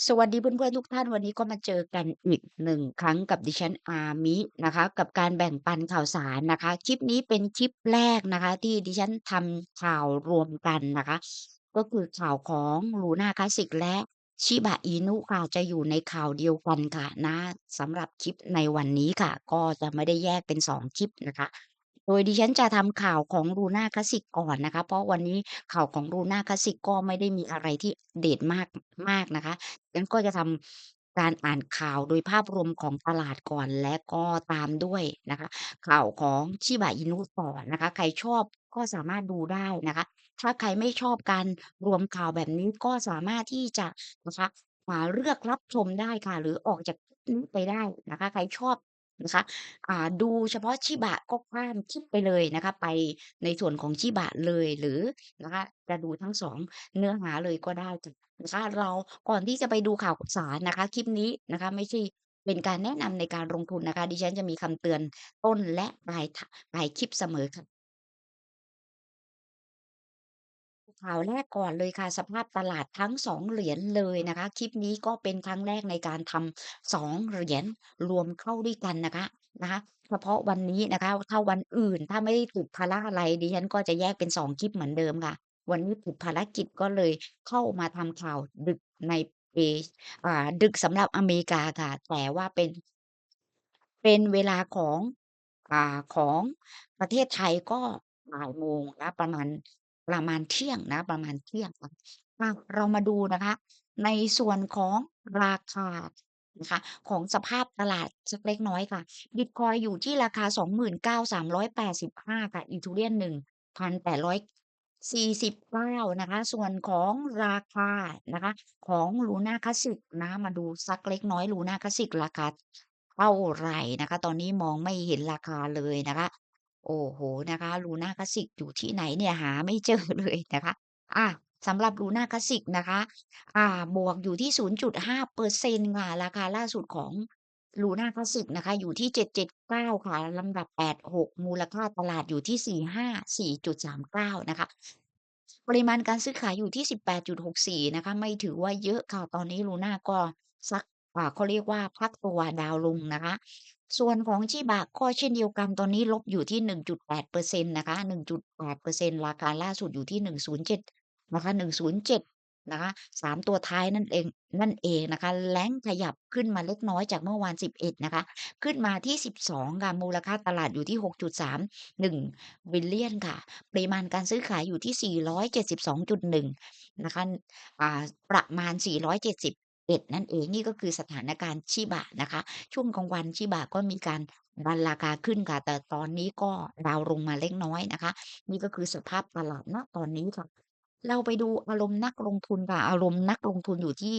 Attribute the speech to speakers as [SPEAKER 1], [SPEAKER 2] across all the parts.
[SPEAKER 1] สวัสดีเพื่อนๆทุกท่านวันนี้ก็มาเจอกันอีกหนึ่งครั้งกับดิฉันอามินะคะ กับการแบ่งปันข่าวสารนะคะคลิปนี้เป็นคลิปแรกนะคะ ที่ดิฉันทำข่าวรวมกันนะคะ ก็คือข่าวของ Luna Classic และ Shiba Inu ค่ะจะอยู่ในข่าวเดียวกันค่ะนะสำหรับคลิปในวันนี้ค่ะ ก็จะไม่ได้แยกเป็น2คลิปนะคะ โดยดิฉันจะทำข่าวของ Luna Classic ก่อนนะคะ เพราะวันนี้ข่าวของ Luna Classic ก็ไม่ได้มีอะไรที่เด็ดมากมากนะคะงั้นก็จะทำการอ่านข่าวโดยภาพรวมของตลาดก่อนและก็ตามด้วยนะคะ ข่าวของ Shiba Inu ต่อนะคะ ใครชอบก็สามารถดูได้นะคะ ถ้าใครไม่ชอบการรวมข่าวแบบนี้ก็สามารถที่จะนะคะอ่าเลือกรับชมได้ค่ะ หรือออกจากคลิปนี้ไปได้นะคะ ใครชอบ นะคะ อ่า ดูเฉพาะชิบะก็ข้ามคลิปไปเลยนะคะ ไปในส่วนของชิบะเลย หรือนะคะ จะดูทั้ง 2 เนื้อหาเลยก็ได้จ้ะ นะคะ เรา ก่อนที่จะไปดูข่าวสารนะคะ คลิปนี้นะคะ ไม่ใช่เป็นการแนะนำในการลงทุนนะคะ ดิฉันจะมีคำเตือนต้นและปลาย ท ปลายคลิปเสมอค่ะ ข่าวแรกก่อนเลยค่ะ สภาพตลาดทั้ง2เหรียญเลยนะคะ คลิปนี้ก็เป็นครั้งแรกในการทำ2เหรียญรวมเข้าด้วยกันนะคะนะคะเฉพาะวันนี้นะคะ ถ้าวันอื่นถ้าไม่ติดภาระอะไรดิฉันก็จะแยกเป็น2คลิปเหมือนเดิมค่ะ วันนี้ติดภารกิจก็เลยเข้ามาทำข่าวดึกในเออ่าดึกสำหรับอเมริกาค่ะ แต่ว่าเป็น เป็นเวลาของอ่าของประเทศไทยก็บ่ายโมงนะประมาณ ประมาณเที่ยงนะ ประมาณเที่ยงนะอาเรามาดูนะคะ ในส่วนของราคานะคะ ของสภาพตลาดสักเล็กน้อยค่ะบิตคอยอยู่ที่ราคา 29,385 ค่ะ Ethereum 1,849 นะคะ ส่วนของราคานะคะ ของ Luna Classic นะ มาดูสักเล็กน้อย Luna Classic ราคาเท่าไรนะคะ ตอนนี้มองไม่เห็นราคาเลยนะคะ โอ้โฮ นะคะ Luna Classic อยู่ที่ไหนเนี่ยหาไม่ เจอ เลยนะคะ อ่า สำหรับ Luna Classic นะคะ อ่า บวกอยู่ที่ 0.5%ค่ะ ราคาล่าสุดของ Luna Classic นะคะ อยู่ที่ 779 ค่ะ ลำดับ 86 มูลค่าตลาดอยู่ที่ 454.39 นะคะ ปริมาณการซื้อขายอยู่ที่ 18.64 นะคะ ไม่ถือว่าเยอะค่ะ ตอนนี้ Luna ก็สัก อ่า เขาเรียกว่าพักตัวดาวลงนะคะ ส่วนของชิบะก็เช่นเดียวกันตอนนี้ลบอยู่ที่ 1.8%นต์นะคะ1.8%ราคาล่าสุดอยู่ที่ 107นะคะ107นะคะ3ตัวท้ายนั่นเองนั่นเองนะคะแล้งขยับขึ้นมาเล็กน้อยจากเมื่อวาน 11 นะคะ ขึ้นมาที่ 12 ค่ะ มูลค่าตลาดอยู่ที่ 6.31 บิลเลียนค่ะ ปริมาณการซื้อขายอยู่ที่ 472.1 นะคะอ่าประมาณ 470 เอ็ดนั่นเองนี่ก็คือสถานการณ์ชิบะนะคะ ช่วงกลางวันชิบะก็มีการดันราคาขึ้นค่ะ แต่ตอนนี้ก็ดาวลงมาเล็กน้อยนะคะ นี่ก็คือสภาพตลาดณตอนนี้ค่ะ เราไปดูอารมณ์นักลงทุนค่ะ อารมณ์นักลงทุนอยู่ที่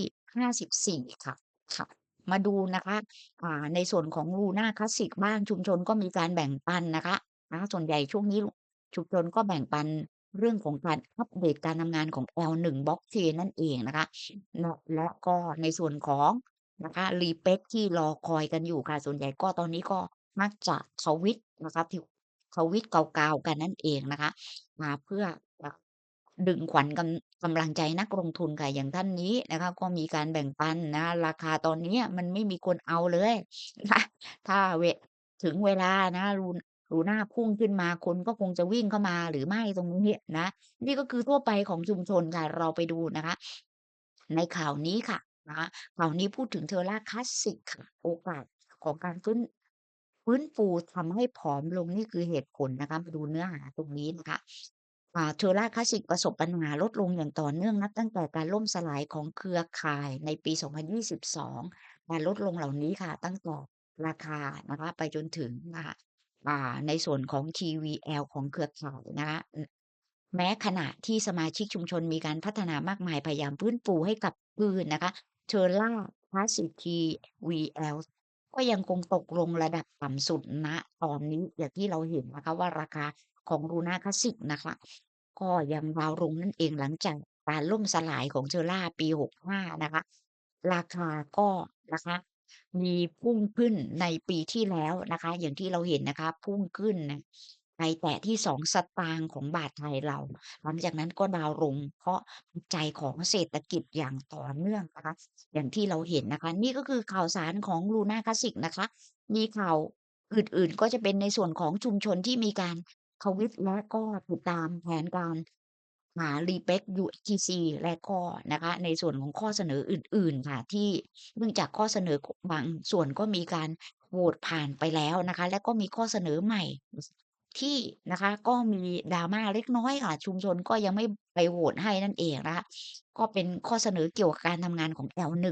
[SPEAKER 1] 54 ค่ะค่ะมาดูนะคะในส่วนของ Luna Classic บ้างชุมชนก็มีการแบ่งปันนะคะนะส่วนใหญ่ช่วงนี้ชุมชนก็แบ่งปัน เรื่องของการอัปเดตการทำงานของ L1 Blockchain นั่นเองนะคะเนาะและก็ในส่วนของนะคะ replay ที่รอคอยกันอยู่ค่ะ ส่วนใหญ่ก็ตอนนี้ก็มักจะทวิตนะคะทิวทวิตเกาๆกันนั่นเองนะคะ มาเพื่อจะดึงขวัญกำกำลังใจนักลงทุนค่ะอย่างท่านนี้นะคะ ก็มีการแบ่งปันนะ ราคาตอนเนี้ยมันไม่มีคนเอาเลยนะคะถ้าเวถึงเวลานะ ลูลูน่าพุ่งขึ้นมาคนก็คงจะวิ่งเข้ามาหรือไม่ตรงนี้นะ นี่ก็คือทั่วไปของชุมชนค่ะเราไปดูนะคะ ในข่าวนี้ค่ะนะคะข่าวนี้พูดถึง Terra Classic ค่ะโอกาสของการฟื้นฟื้นฟูทำให้ผอมลงนี่คือเหตุผลนะคะมาดูเนื้อหาตรงนี้นะคะเอ่า Terra Classic ประสบปัญหาลดลงอย่างต่อเนื่องนับตั้งแต่การล่มสลายของเครือข่ายในปี 2022 การลดลงเหล่านี้ค่ะ ตั้งแต่ราคานะคะไปจนถึงนะคะ ในส่วนของ TVL ของเครือข่ายนะคะแม้ขณะที่สมาชิกชุมชนมีการพัฒนามากมายพยายามฟื้นฟูให้กลับคืนนะคะ Terra Classic TVL ก็ยังคงตกลงระดับต่ำสุดณตอนนี้อย่างที่เราเห็นนะคะว่าราคาของ Luna Classic นะคะ ก็ยังดาวลงนั่นเองหลังจากการล่มสลายของ Terra ปี 65 นะคะ ราคาก็นะคะ มีพุ่งขึ้นในปีที่แล้วนะคะ อย่างที่เราเห็นนะคะพุ่งขึ้นนะไปแตะที่2สตางค์ของบาทไทยเรา หลังจากนั้นก็ดาวลง เพราะปัจจัยของเศรษฐกิจอย่างต่อเนื่องนะคะ อย่างที่เราเห็นนะคะ นี่ก็คือข่าวสารของ Luna Classic นะคะ มีข่าวอื่นๆ ก็จะเป็นในส่วนของชุมชนที่มีการทวิตและก็ติดตามแผนการ หา r e p e c USDC และก็นะคะในส่วนของข้อเสนออื่น ๆ ค่ะ ที่เนื่องจากข้อเสนอบางส่วนก็มีการโหวตผ่านไปแล้วนะคะ และก็มีข้อเสนอใหม่ที่นะคะก็มี drama เล็กน้อยค่ะ ชุมชนก็ยังไม่ไปโหวตให้นั่นเองนะคะก็เป็นข้อเสนอเกี่ยวกับการทำงานของ L1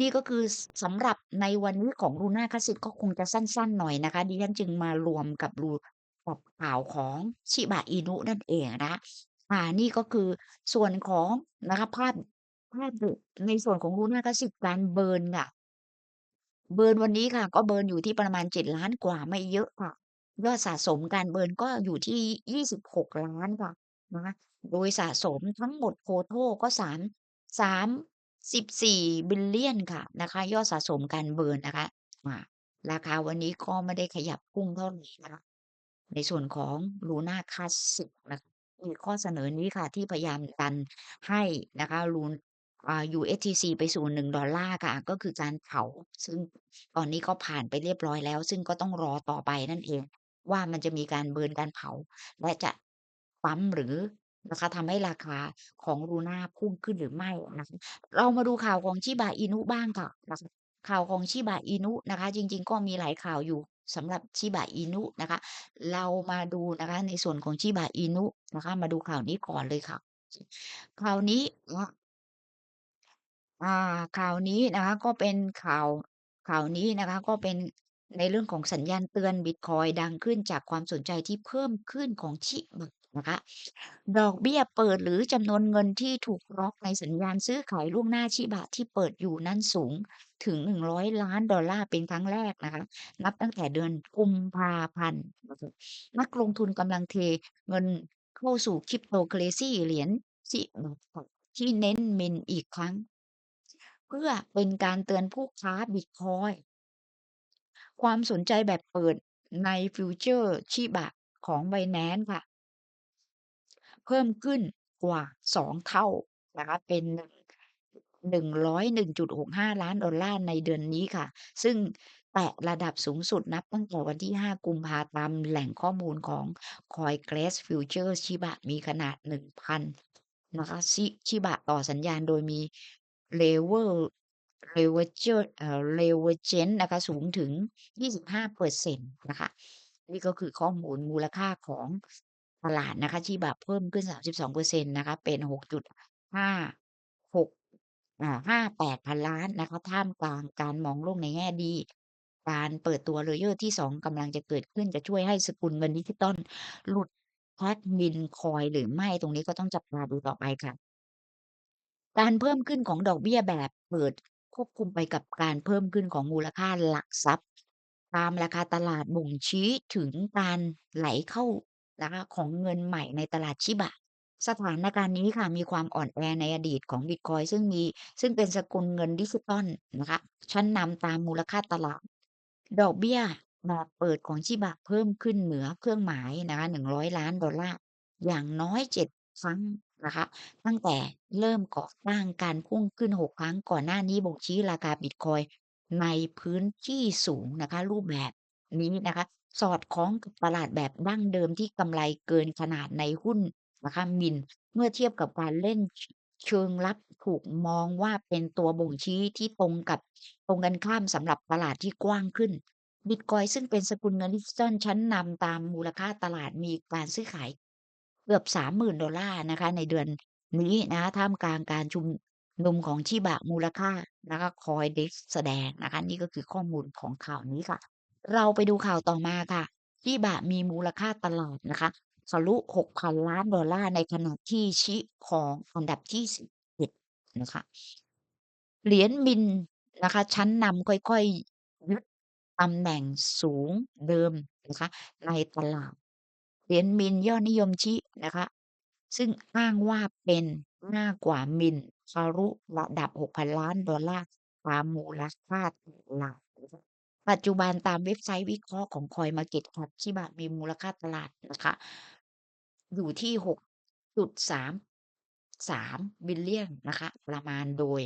[SPEAKER 1] นี่ก็คือสำหรับในวันนี้ของ Luna Classic ก็คงจะสั้นๆหน่อยนะคะดิฉันจึงมารวมกับรูกับข่าวของ Shiba Inu นั่นเองนะ อ่า นี่ก็คือส่วนของนะคะ ภาพ ภาพ ด ในส่วนของ Luna Classic การเบิร์นค่ะ เบิร์นวันนี้ค่ะ ก็เบิร์นอยู่ที่ประมาณ 7,000,000 กว่า ไม่เยอะค่ะ ยอดสะสมการเบิร์นก็อยู่ที่ 26,000,000 ค่ะ นะคะ โดยสะสมทั้งหมด total ก็ 3 34,000,000,000 ค่ะนะคะ ยอดสะสมการเบิร์นนะคะ อ่า ราคาวันนี้ก็ไม่ได้ขยับพุ่งเท่าไรนะคะ ในส่วนของ Luna Classic นะคะ ข้อเสนอนี้ค่ะที่พยายามดันให้นะคะลูนอ่า USDC ไปสู่ $1 ค่ะ ก็คือการเผาซึ่งตอนนี้ก็ผ่านไปเรียบร้อยแล้ว ซึ่งก็ต้องรอต่อไปนั่นเอง ว่ามันจะมีการเบิร์นการเผา และจะปั๊มหรือนะคะทำให้ราคาของ Luna พุ่งขึ้นหรือไม่นะคะเรามาดูข่าวของ Shiba Inu บ้างค่ะนะคะข่าวของ Shiba Inu นะคะ จริง ๆ ก็มีหลายข่าวอยู่ สำหรับชิบะอินุนะคะ เรามาดูนะคะในส่วนของชิบะอินุนะคะ มาดูข่าวนี้ก่อนเลยค่ะข่าวนี้อ่าข่าวนี้นะคะ ก็เป็นข่าวข่าวนี้นะคะ ก็เป็นในเรื่องของสัญญาณเตือนบิตคอยดังขึ้นจากความสนใจที่เพิ่มขึ้นของชิบะ นะคะ ดอกเบี้ยเปิดหรือจำนวนเงินที่ถูกล็อกในสัญญาณซื้อขายล่วงหน้า Shiba ที่เปิดอยู่นั้นสูงถึง $100,000,000 เป็นครั้งแรกนะคะ นับตั้งแต่เดือนกุมภาพันธ์นักลงทุนกำลังเทเงินเข้าสู่ Cryptocurrency เหรียญ Shiba ค่ะที่เน้น Mint อีกครั้ง เพื่อเป็นการเตือนผู้ค้าบิตคอยความสนใจแบบเปิดในฟิวเจอร์ Shiba ของ Binance ค่ะ เพิ่มขึ้นกว่า 2 เท่านะคะเป็น $101.65,000,000 ในเดือนนี้ค่ะ ซึ่งแตะระดับสูงสุดนับตั้งแต่วันที่ 5 กุมภาตามแหล่งข้อมูลของ CoinGecko Futures Shiba มีขนาด 1,000 นะคะชิ Shiba ต่อสัญญาณโดยมี lever leverage เอ่อ leveragence นะคะสูงถึง 25%นะคะ นี่ก็คือข้อมูลมูลค่าของ ตลาดนะคะ Shiba เพิ่มขึ้น 32%นะคะ เป็น 6.56อ่า58,000ล้านนะคะ ท่ามกลางการมองโลกในแง่ดี การเปิดตัว Layer ที่ 2กำลังจะเกิดขึ้นจะช่วยให้สกุลเงินดิจิทัลหลุด Admin Coin หรือไม่ตรงนี้ก็ต้องจับตาดูต่อไปค่ะ การเพิ่มขึ้นของดอกเบี้ยแบบเปิดควบคุมไปกับการเพิ่มขึ้นของมูลค่าหลักทรัพย์ ตามราคาตลาดบ่งชี้ถึงการไหลเข้า นะคะของเงินใหม่ในตลาด Shiba สถานการณ์นี้ค่ะมีความอ่อนแอในอดีตของบิตคอยซึ่งมีซึ่งเป็นสกุลเงินดิจิทัลนะคะชั้นนำตามมูลค่าตลาด ดอกเบี้ยแบบเปิดของ Shiba เพิ่มขึ้นเหนือเครื่องหมายนะคะ $100,000,000 อลลาร์อย่างน้อย7ครั้งนะคะตั้งแต่เริ่มก่อตั้งการพุ่งขึ้น6ครั้งก่อนหน้านี้บ่งชี้ราคาบิตคอยในพื้นที่สูงนะคะรูปแบบนี้นะคะ สอดคล้องกับตลาดแบบดั้งเดิมที่กำไรเกินขนาดในหุ้นนะคะ Mint เมื่อเทียบกับการเล่นเชิงลับถูกมองว่าเป็นตัวบ่งชี้ที่ตรงกับตรงกันข้ามสำหรับตลาดที่กว้างขึ้น บิตคอยซึ่งเป็นสกุลเงินดิจิทัลชั้นนำตามมูลค่าตลาดมีการซื้อขายเกือบ $30,000 นะคะ ในเดือนนี้นะคะท่ามกลางการชุมนุมของ Shiba มูลค่านะคะ CoinDesk แสดงนะคะ นี่ก็คือข้อมูลของข่าวนี้ค่ะ เราไปดูข่าวต่อมาค่ะ Shiba มีมูลค่าตลาดนะคะทะลุ $6,000,000,000 ในขณะที่ Shi ครองอันดับที่11นะคะ เหรียญ Mint นะคะ ชั้นนำค่อยๆยึดตำแหน่งสูงเดิมนะคะ ในตลาด เหรียญ Mint ยอดนิยม Shi นะคะ ซึ่งอ้างว่าเป็นมากกว่า Mint ทะลุระดับ $6,000,000,000 ตามมูลค่าตลาด ปัจจุบันตามเว็บไซต์วิเคราะห์ของ CoinMarketCap ชิบะมีมูลค่าตลาดนะคะ อยู่ที่ 6.33 บิลเลียนนะคะ ประมาณโดย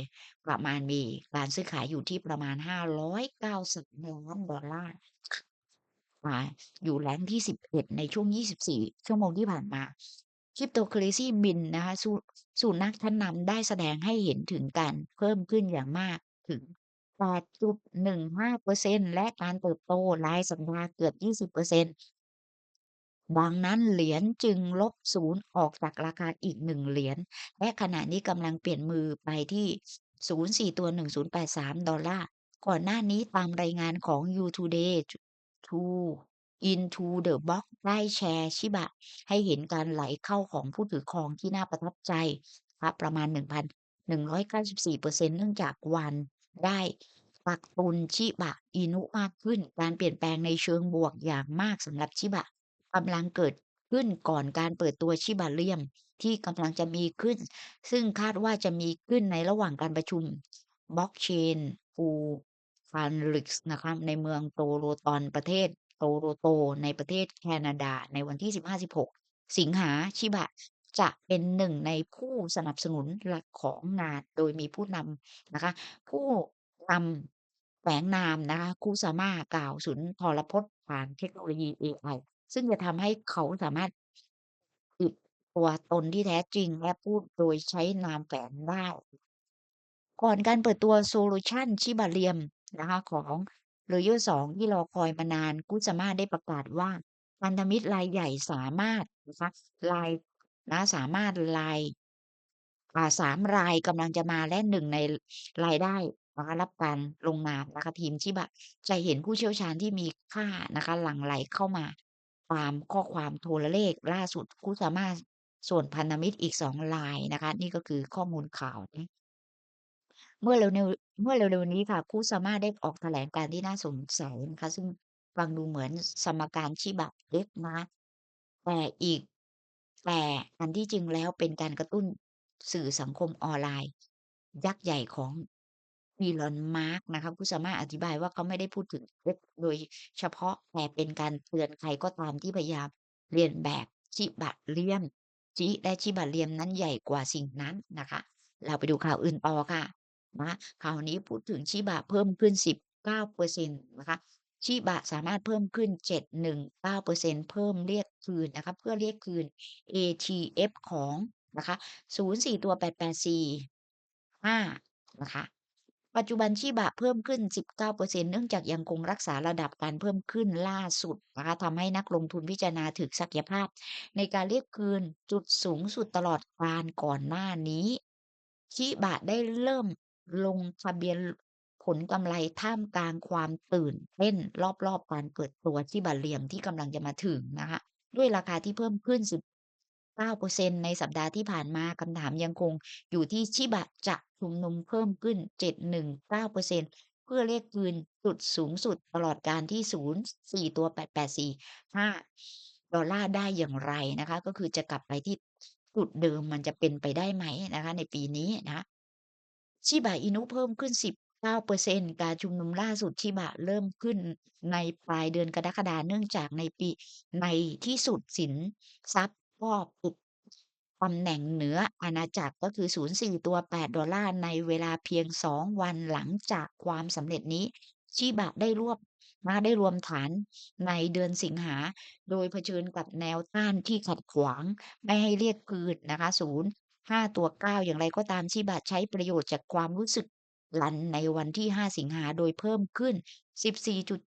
[SPEAKER 1] ประมาณมีการซื้อขายอยู่ที่ประมาณ 590ล้านดอลลาร์อ่าอยู่ rank ที่ 11 ในช่วง 24 ชั่วโมงที่ผ่านมา Cryptocurrency Mint นะคะสูสูนักชั้นนำได้แสดงให้เห็นถึงการเพิ่มขึ้นอย่างมากถึง 8.15%และการเติบโตรายสัปดาห์เกือบ 20%ดังนั้นเหรียญจึงลบศูนย์ออกจากราคาอีก1เหรียญและขณะนี้กำลังเปลี่ยนมือไปที่ 0.4 ตัว 1083 ดอลลาร์ ก่อนหน้านี้ตามรายงานของ You Today to Into the Box ได้แชร์ชิบะ ให้เห็นการไหลเข้าของผู้ถือครองที่น่าประทับใจครับประมาณ 1,194%เนื่องจากวัน ได้กักตุนชิบะอินุมากขึ้น การเปลี่ยนแปลงในเชิงบวกอย่างมากสำหรับชิบะกำลังเกิดขึ้นก่อนการเปิดตัวชิบะเลียมที่กำลังจะมีขึ้น ซึ่งคาดว่าจะมีขึ้นในระหว่างการประชุม Blockchain Full Congress นะครับในเมืองโตโรตอนประเทศโตโรโตในประเทศแคนาดาในวันที่ 15-16 สิงหาชิบะ จะเป็นหนึ่งในผู้สนับสนุนหลักของงาน โดยมีผู้นำนะคะ ผู้นำแฝงนามนะคะ Kusama กล่าวสุนทรพจน์ผ่านเทคโนโลยีเอไอ ซึ่งจะทำให้เขาสามารถ ปิดตัวตนที่แท้จริง และพูดโดยใช้นามแฝงได้ ก่อนการเปิดตัวโซลูชันชิบะเลียมนะคะ ของ Layer 2 ที่รอคอยมานาน Kusama ได้ประกาศว่าพันธมิตรรายใหญ่สามารถนะคะราย นะสามารถรายอ่า3รายกำลังจะมาและ1ในรายได้นะคะรับการลงนามนะคะทีมชิบะจะเห็นผู้เชี่ยวชาญที่มีค่านะคะหลั่งไหลเข้ามาตามข้อความโทรเลขล่าสุด Kusama ส่วนพันธมิตรอีก2รายนะคะ นี่ก็คือข้อมูลข่าวนะเมื่อเร็วเมื่อเร็วๆนี้ค่ะ Kusama ได้ออกแถลงการณ์ที่น่าสงสัยนะคะซึ่งฟังดูเหมือนสมการชิบะเล็กนะแต่อีก แต่อันที่จริงแล้วเป็นการกระตุ้นสื่อสังคมออนไลน์ ยักษ์ใหญ่ของ Elon Musk นะคะ Kusama อธิบายว่า เขาไม่ได้พูดถึงโดยเฉพาะ แต่เป็นการเตือนใครก็ตามที่พยายามเลียนแบบชิบะเลียมจิและชิบะเลียมนั้นใหญ่กว่าสิ่งนั้นนะคะ เราไปดูข่าวอื่นต่อค่ะนะข่าวนี้พูดถึงชิบะเพิ่มขึ้น 19%นะคะ ชิบะสามารถเพิ่มขึ้น 719%เพิ่มเรียกคืนนะคะเพื่อเรียกคืน ATF ของนะคะ04 ตัว 8845 นะคะ ปัจจุบันชิบะเพิ่มขึ้น 19%เนื่องจากยังคงรักษาระดับการเพิ่มขึ้นล่าสุดนะคะทำให้นักลงทุนพิจารณาถึงศักยภาพ ในการเรียกคืนจุดสูงสุดตลอดกาลก่อนหน้านี้ชิบะได้เริ่มลงทะเบียน ลกำไรท่ามกลางความตื่นเต้นรอบๆการเปิดตัวชิบะเลียมที่กำลังจะมาถึงนะคะด้วยราคาที่เพิ่มขึ้น 19%ในสัปดาห์ที่ผ่านมาคำถามยังคงอยู่ที่ชิบะจะชุมนุมเพิ่มขึ้น 719%เพื่อเรียกคืนจุดสูงสุดตลอดการที่ 04 ตัว 8845 ดอลลาร์ได้อย่างไรนะคะ ก็คือจะกลับไปที่จุดเดิมมันจะเป็นไปได้ไหมนะคะ ในปีนี้นะคะชิบะอินุเพิ่มขึ้น 9%การชุมนุมล่าสุดชิบะเริ่มขึ้นในปลายเดือนกรกฎาคมเนื่องจากในปีในที่สุดสินทรัพย์ก็ปิดตำแหน่งเหนืออาณาจักรก็คือ 04 ตัว 8 ดอลลาร์ในเวลาเพียง 2 วันหลังจากความสำเร็จนี้ ชิบะได้รวบนะคะได้รวมฐานในเดือนสิงหา โดยเผชิญกับแนวต้านที่ขัดขวาง ไม่ให้เรียกคืนนะคะ 05 ตัว 9 อย่างไรก็ตามชิบะใช้ประโยชน์จากความรู้สึก ลันในวันที่ 5 สิงหาโดยเพิ่มขึ้น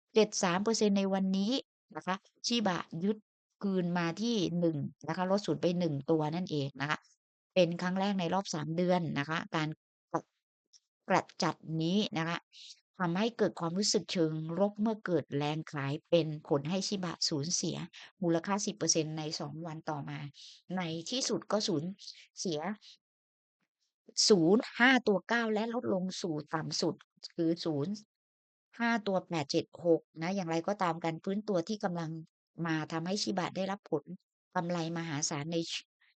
[SPEAKER 1] 14.73%ในวันนี้นะคะชิบะยึดคืนมาที่1นะคะลดศูนย์ไป 1 ตัวนั่นเองนะคะเป็นครั้งแรกในรอบ 3 เดือนนะคะ การกะกระจัดนี้นะคะทำให้เกิดความรู้สึกเชิงลบเมื่อเกิดแรงขายเป็นผลให้ชิบะสูญเสีย มูลค่า 10%ใน 2 วันต่อมา ในที่สุดก็สูญเสีย 05ตัว9และลดลงสู่ต่ำสุด คือ05ตัว876นะ อย่างไรก็ตามการฟื้นตัวที่กำลังมาทำให้ชิบะได้รับผลกำไรมหาศาลใน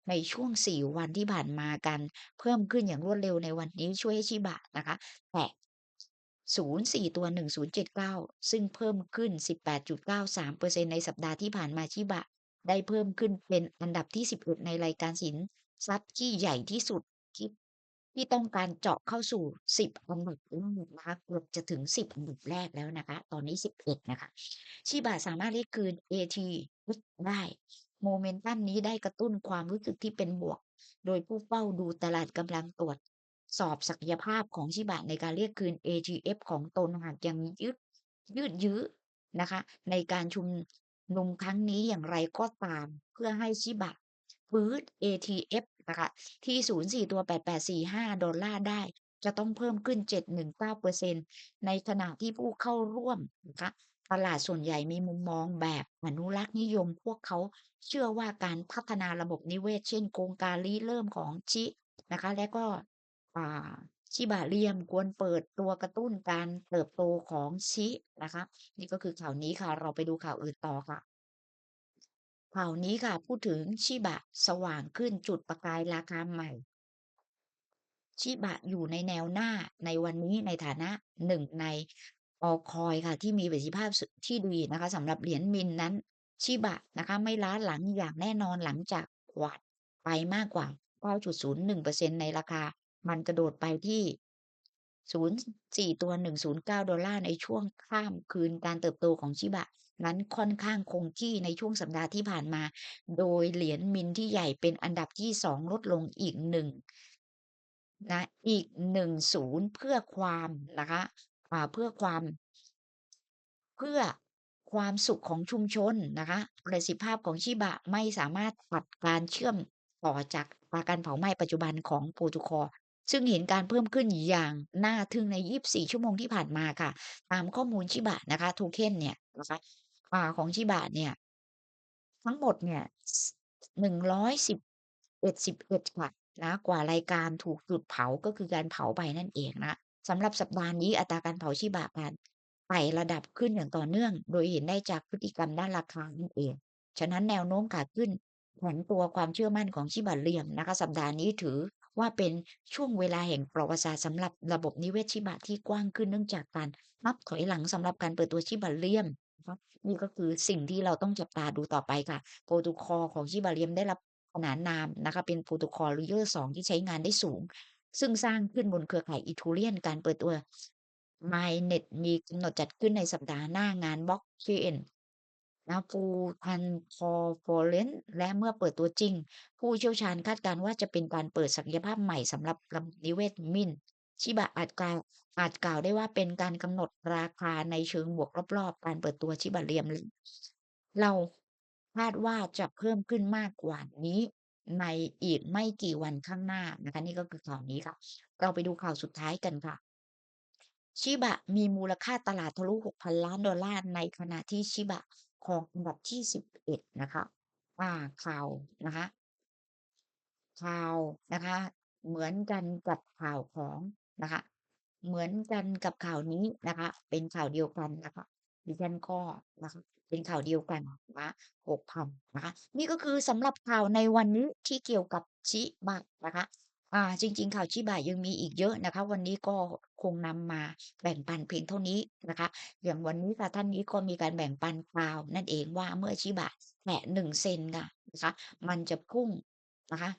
[SPEAKER 1] ในช่วง4วันที่ผ่านมาการเพิ่มขึ้นอย่างรวดเร็วในวันนี้ช่วยให้ชิบะนะคะแตะ04 ตัว 1079 ซึ่งเพิ่มขึ้น 18.93%ในสัปดาห์ที่ผ่านมาชิบะ ได้เพิ่มขึ้นเป็นอันดับที่ 11 ในรายการสินทรัพย์ที่ใหญ่ที่สุด ที่ต้องการเจาะเข้าสู่ 10 อันดับแรกนะคะเกือบจะถึง 10 อันดับแรกแล้วนะคะ ตอนนี้ 11 นะคะ ชิบะสามารถเรียกคืน AT ได้โมเมนตัมนี้ได้กระตุ้นความรู้สึกที่เป็นบวก โดยผู้เฝ้าดูตลาดกำลังตรวจ สอบศักยภาพของชิบะในการเรียกคืน ATF ของตนหากยังยึดยืดยื้อนะคะ ในการชุมนุมครั้งนี้อย่างไรก็ตาม เพื่อให้ชิบะฟื้น ATF นะคะที่ 04 ตัว 8845 ดอลล่ารได้ จะต้องเพิ่มขึ้น 719%ในขณะที่ผู้เข้าร่วมนะคะตลาดส่วนใหญ่มีมุมมองแบบอนุรักษ์นิยม พวกเขาเชื่อว่าการพัฒนาระบบนิเวศ เช่นโครงการริเริ่มของชินะคะ และก็ชิบะเรียมควรเปิดตัวกระตุ้นการเติบโตของชินะคะ นี่ก็คือข่าวนี้ค่ะ เราไปดูข่าวอื่นต่อค่ะ ข่าวนี้ค่ะ พูดถึงชิบะสว่างขึ้นจุดประกายราคาใหม่ ชิบะอยู่ในแนวหน้าในวันนี้ในฐานะหนึ่งใน altcoin ค่ะ ที่มีประสิทธิภาพที่ดีนะคะสำหรับเหรียญมินนั้น ชิบะนะคะ ไม่ล้าหลังอย่างแน่นอนหลังจากกวาดไปมากกว่า 9.01%ในราคา มันกระโดดไปที่04ตัว 109ในช่วงข้ามคืนการเติบโตของชิบะ นั้นค่อนข้างคงที่ในช่วงสัปดาห์ที่ผ่านมา โดยเหรียญมินที่ใหญ่เป็นอันดับที่2ลดลงอีก1นะอีก10เพื่อความนะคะเพื่อความ เพื่อความสุขของชุมชนนะคะประสิทธิภาพของชิบะไม่สามารถตัดการเชื่อมต่อจากาการเผาไหม้ปัจจุบันของโปรโตคอซึ่งเห็นการเพิ่มขึ้นอย่างน่าทึ่งใน 24 ชั่วโมงที่ผ่านมาค่ะ ตามข้อมูลชิบะนะคะ Token เนี่ยนะคะ อ่าของชิบะเนี่ย ทั้งหมดเนี่ยส111ค่ะนะกว่ารายการถูกจุดเผาก็คือการเผาไปนั่นเองนะสำหรับสัปดาห์นี้อัตราการเผาชิบะการไต่ระดับขึ้นอย่างต่อเนื่อง โดยเห็นได้จากพฤติกรรมด้านราคานั่นเอง ฉะนั้นแนวโน้มขาขึ้นแข็งตัวความเชื่อมั่นของชิบะเรียมนะคะสัปดาห์นี้ถือว่าเป็นช่วงเวลาแห่งประวัติศาสตร์สำหรับระบบนิเวศชิบะที่กว้างขึ้นเนื่องจากการนับถอยหลังสำหรับการเปิดตัวชิบะเรียม นี่ก็คือสิ่งที่เราต้องจับตาดูต่อไปค่ะโปรโตคอลของชิบะเรียมได้รับขนานนามนะคะเป็นโปรโตคอล Layer 2ที่ใช้งานได้สูง ซึ่งสร้างขึ้นบนเครือข่าย Ethereum การเปิดตัว Mainnet มีกำหนดจัดขึ้นในสัปดาห์หน้างาน Blockchain นะ Full Conference และเมื่อเปิดตัวจริง ผู้เชี่ยวชาญคาดการณ์ว่าจะเป็นการเปิดศักยภาพใหม่สำหรับระบบนิเวศมิน ชิบะอาจกล่าวอาจกล่าวได้ว่าเป็นการกำหนดราคาในเชิงบวกรอบๆ การเปิดตัวชิบะเรียมเราคาดว่าจะเพิ่มขึ้นมากกว่านี้ในอีกไม่กี่วันข้างหน้านะคะนี่ก็คือข่าวนี้ค่ะ เราไปดูข่าวสุดท้ายกันค่ะ ชิบะมีมูลค่าตลาดทะลุ 6,000 ล้านดอลลาร์ในขณะที่ชิบะครองอันดับที่ 11 นะคะอ่าข่าวนะคะข่าวนะคะ เหมือนกันกับข่าวของ นะคะ เหมือนกันกับข่าวนี้นะคะ เป็นข่าวเดียวกันนะคะ ดิฉันก็นะคะ เป็นข่าวเดียวกันนะคะ6,000นะคะ นี่ก็คือสำหรับข่าวในวันนี้ที่เกี่ยวกับชิบะนะคะ อ่า จริง ๆ ข่าวชิบะยังมีอีกเยอะนะคะ วันนี้ก็คงนำมาแบ่งปันเพียงเท่านี้นะคะ อย่างวันนี้ค่ะท่านนี้ก็มีการแบ่งปันข่าวนั่นเองว่าเมื่อชิบะแตะ1เซนต์ค่ะนะคะ มันจะพุ่งนะคะ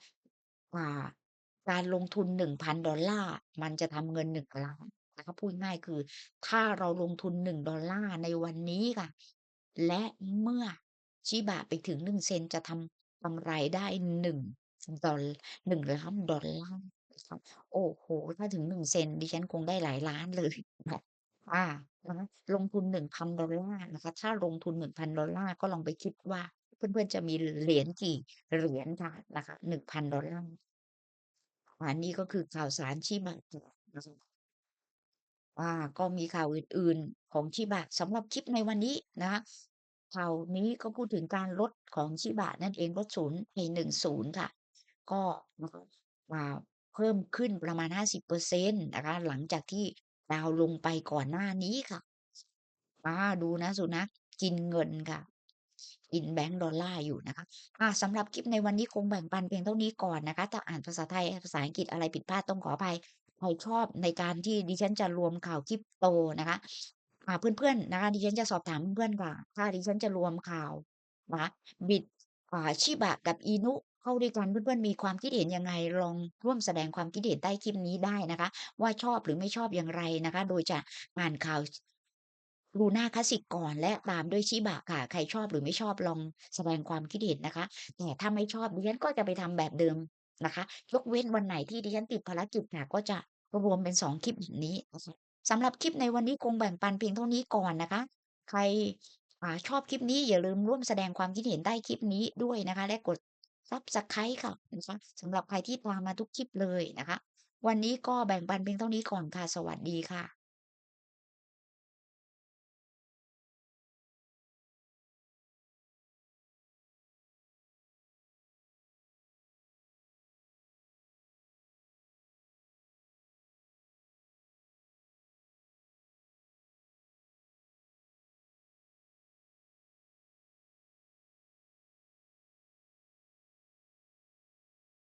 [SPEAKER 1] อ่า การลงทุน 1,000 ดอลลาร์ มันจะทำเงิน1ล้านนะคะ พูดง่ายคือถ้าเราลงทุน 1 ดอลลาร์ในวันนี้ค่ะ และเมื่อชิบะไปถึง 1 เซนจะทำกำไรได้ 1 ดอล1,000,000ดอลลาร์นะคะโอ้โฮ ถ้าถึง 1 เซน ดิฉันคงได้หลายล้านเลยค่ะอานะคะ ลงทุน 1,000 ดอลลาร์นะคะ ถ้าลงทุน 1,000 ดอลลาร์ ก็ลองไปคิดว่า เพื่อน ๆ จะมีเหรียญกี่เหรียญค่ะ นะคะ 1,000 ดอลลาร์ อานี่ก็คือข่าวสารชิบะค่ะนะคะอาก็มีข่าวอื่น ๆ ของชิบะสำหรับคลิปในวันนี้นะคะข่าวนี้ก็พูดถึงการลดของชิบะนั่นเองลดศูนย์ P10 ค่ะ ก็นะคะอ่าเพิ่มขึ้นประมาณ50%นะคะหลังจากที่ดาวลงไปก่อนหน้านี้ค่ะอาดูนะสุนัขกินเงินค่ะ กินแบงก์ดอลลาร์อยู่นะคะอาสำหรับคลิปในวันนี้คงแบ่งปันเพียงเท่านี้ก่อนนะคะ ถ้าอ่านภาษาไทยภาษาอังกฤษอะไรผิดพลาดต้องขออภัยใครชอบในการที่ดิฉันจะรวมข่าว Crypto นะคะเพื่อนๆนะคะดิฉันจะสอบถามเพื่อนๆก่อนถ้าดิฉันจะรวมข่าวนะคะ Bit อ่า Shiba กับ Inu เข้าด้วยกันเพื่อนๆมีความคิดเห็นยังไงลองร่วมแสดงความคิดเห็นใต้คลิปนี้ได้นะคะ ว่าชอบหรือไม่ชอบอย่างไรนะคะ โดยจะอ่านข่าว Luna Classic ก่อนและตามด้วย Shiba ค่ะ ใครชอบหรือไม่ชอบลองแสดงความคิดเห็นนะคะ แต่ถ้าไม่ชอบดิฉันก็จะไปทำแบบเดิมนะคะ ยกเว้นวันไหนที่ดิฉันติดภารกิจค่ะก็จะรวมเป็น2คลิปนี้สำหรับคลิปในวันนี้คงแบ่งปันเพียงเท่านี้ก่อนนะคะ ใครอชอบคลิปนี้อย่าลืมร่วมแสดงความคิดเห็นใต้คลิปนี้ด้วยนะคะ และกด Subscribe ค่ะนะคะสำหรับใครที่ตามมาทุกคลิปเลยนะคะ วันนี้ก็แบ่งปันเพียงเท่านี้ก่อนค่ะ สวัสดีค่ะ